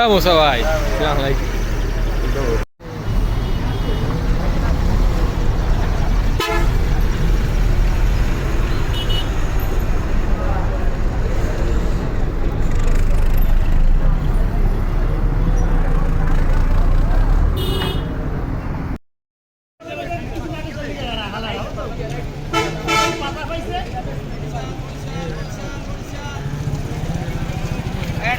হ্যাঁ মোসা ভাই আলাইকুম পাতা পাইছে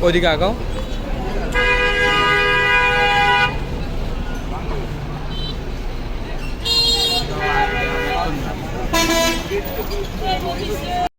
어디 가고? 네,